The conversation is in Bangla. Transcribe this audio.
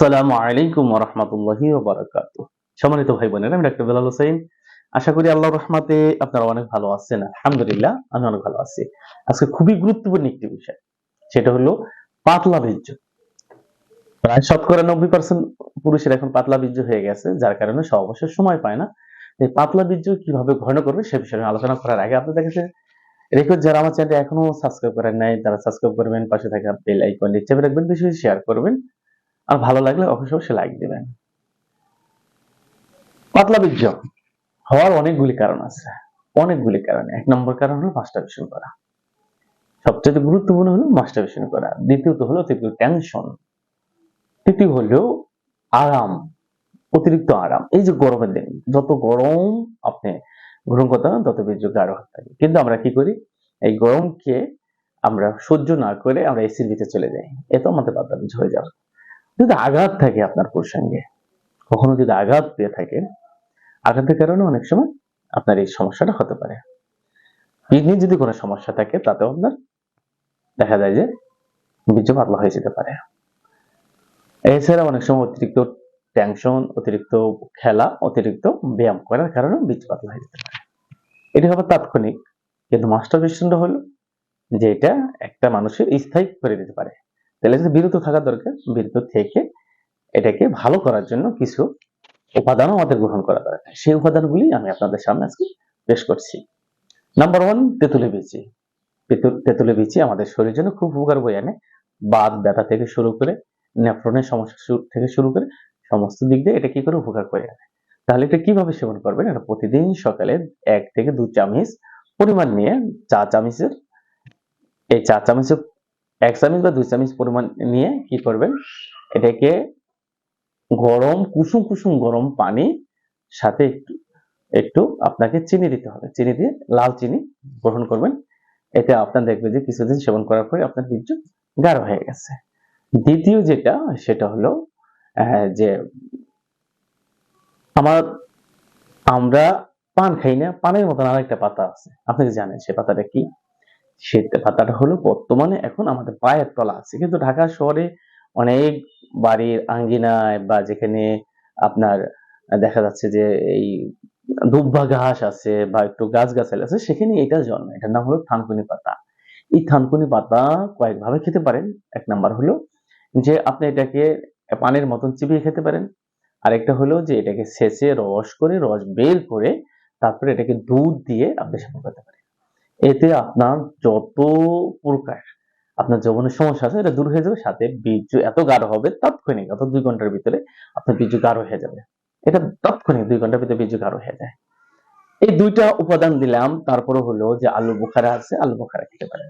আসসালামু আলাইকুম রহমতুল্লাহি বারাকাত সম্মানিত ভাই বোনেরা আমি ডাক্তার বেলাল হোসেন। আশা করি আল্লাহর রহমাতে আপনারা অনেক ভালো আছেন। আলহামদুলিল্লাহ, আমি অনেক ভালো আছি। আজকে খুবই গুরুত্বপূর্ণ একটি বিষয়, সেটা হলো পাতলা বীর্য। প্রায় শতকরা নব্বই পার্সেন্ট পুরুষের এখন পাতলা বীর্য হয়ে গেছে, যার কারণে অবশ্যই সময় পায় না। এই পাতলা বীর্য কীভাবে ঘন করবে, সে বিষয়ে আলোচনা করার আগে আপনি দেখেছেন রেকর্ড যারা আমার চ্যানেলটা এখনও সাবস্ক্রাইব করেন নাই, তারা সাবস্ক্রাইব করবেন, পাশে থাকা বেল আইকন চেপে রাখবেন, বেশি বেশি শেয়ার করবেন। আর ভালো লাগলে অবশ্যই অবশ্যই লাইক দিবেন। পাতলা বীর্য হওয়ার অনেকগুলি কারণ আছে। অনেকগুলি কারণ। এক নম্বর কারণ হলো মাস্টারবেশন করা। সবচেয়ে গুরুত্বপূর্ণ হলো মাস্টারবেশন করা। দ্বিতীয়ত হলো অতিরিক্ত টেনশন তৃতীয় হলো আরাম, অতিরিক্ত আরাম। এই যে গরমের দিন, যত গরম আপনি গ্রহণ করতে পারেন, তত বীর্য গাঢ় হতে থাকে কিন্তু আমরা কি করি? এই গরমকে আমরা সহ্য না করে আমরা এসির ভিতরে চলে যাই। এত আমাদের বীর্য হয়ে যাবে। যদি আঘাত থাকে আপনার প্রসঙ্গে, কখনো যদি আঘাত পেয়ে থাকে, আঘাতের কারণে অনেক সময় আপনার এই সমস্যাটা হতে পারে। কিডনি যদি কোনো সমস্যা থাকে, তাতেও আপনার দেখা যায় যে বীর্য পাতলা হয়ে যেতে পারে। এছাড়া অনেক সময় অতিরিক্ত টেনশন অতিরিক্ত খেলা, অতিরিক্ত ব্যায়াম করার কারণে বীর্য পাতলা হয়ে যেতে পারে। এটি হবে তাৎক্ষণিক, কিন্তু মাস্টার হলো যে এটা একটা মানুষের স্থায়ী করে দিতে পারে। তাহলে বিরত থাকা দরকার। বিরত থেকে এটাকে ভালো করার জন্য কিছু উপাদানও আমাদের গ্রহণ করা দরকার। সেই উপাদানগুলি আমি আপনাদের সামনে আজকে পেশ করছি। নাম্বার ওয়ান তেঁতুলে বিচি তেঁতুল- বিচি আমাদের শরীরের জন্য খুব উপকার বয়ে আনে। বাদ, ব্যথা থেকে শুরু করে, নেফ্রনের সমস্যা থেকে শুরু করে সমস্ত দিক দিয়ে এটা কি করে উপকার করে আনে। তাহলে এটা কীভাবে সেবন করবেন? এটা প্রতিদিন সকালে এক থেকে দু চামচ পরিমাণ নিয়ে চা চামচের, এই চা চামচের এক চামচ বা দুই চামচ পরিমাণ নিয়ে কি করবেন? এটাকে গরম, কুসুম কুসুম গরম পানি সাথে একটু একটু আপনাকে চিনি দিতে হবে। চিনি দিয়ে লাল চিনি গ্রহণ করবেন। এতে আপনার দেখবে যে কিছুদিন সেবন করার পরে আপনার বীর্য গাঢ় হয়ে গেছে। দ্বিতীয় যেটা, সেটা হলো যে আমার, আমরা পান খাই না, পানের মতন আরেকটা পাতা আছে। আপনি জানেন সে পাতাটা কি? সে পাতাটা হলো বর্তমানে এখন আমাদের পায়ের তলা আছে। কিন্তু ঢাকা শহরে অনেক বাড়ির আঙ্গিনায় বা যেখানে আপনার দেখা যাচ্ছে যে এই দুব্বা ঘাস আছে বা একটু গাছ গাছালি আছে, সেখানে এটা জন্মে। এটার নাম হলো থানকুনি পাতা। এই থানকুনি পাতা কয়েকভাবে খেতে পারেন। এক নাম্বার হলো যে আপনি এটাকে পানের মতন চিবিয়ে খেতে পারেন। আরেকটা হলো যে এটাকে সেচে রস করে, রস বের করে তারপরে এটাকে দুধ দিয়ে আপনি সেবন করতে পারেন। এতে আপনার যত প্রকার আপনার যৌবনের সমস্যা আছে, এটা দূর হয়ে যাবে, সাথে বীর্য এত গাঢ় হবে তৎক্ষণিক, অর্থাৎ দুই ঘণ্টার ভিতরে আপনার বীর্য গাঢ় হয়ে যাবে। এটা তৎক্ষণিক দুই ঘণ্টার ভিতরে বীর্য গাঢ় হয়ে যায়। এই দুইটা উপাদান দিলাম তারপরে হলো যে আলু বোখারা আছে আলু বোখারা খেতে পারেন।